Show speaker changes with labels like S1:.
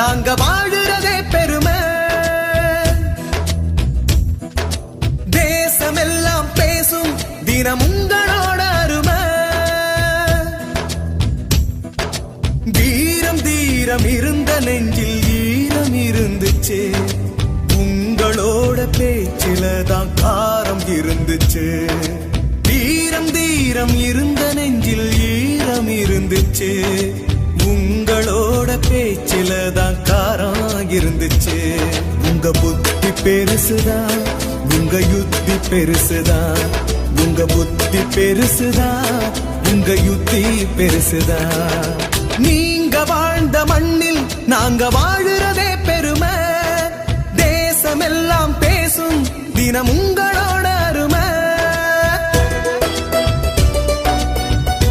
S1: நாங்க வாழுறதே பெருமை. தேசமெல்லாம் பேசும் தினம் உங்களோட அருமை. தீரம் தீரம் இருந்த நெஞ்சில் ஈரம் இருந்துச்சு. உங்களோட பேச்சில தான் காரம் இருந்துச்சு. தீரம் தீரம் இருந்த நெஞ்சில் ஈரம் இருந்துச்சு. உங்களோட தான் காரம் இருந்துச்சு. உங்க புத்தி பெருசுதான். உங்க யுத்தி பெருசுதான். உங்க புத்தி பெருசுதான். உங்க யுத்தி பெருசுதான். நீங்க வாழ்ந்த மண்ணில் நாங்க வாழுறதே பெருமை. தேசமெல்லாம் பேசும் தினம் உங்க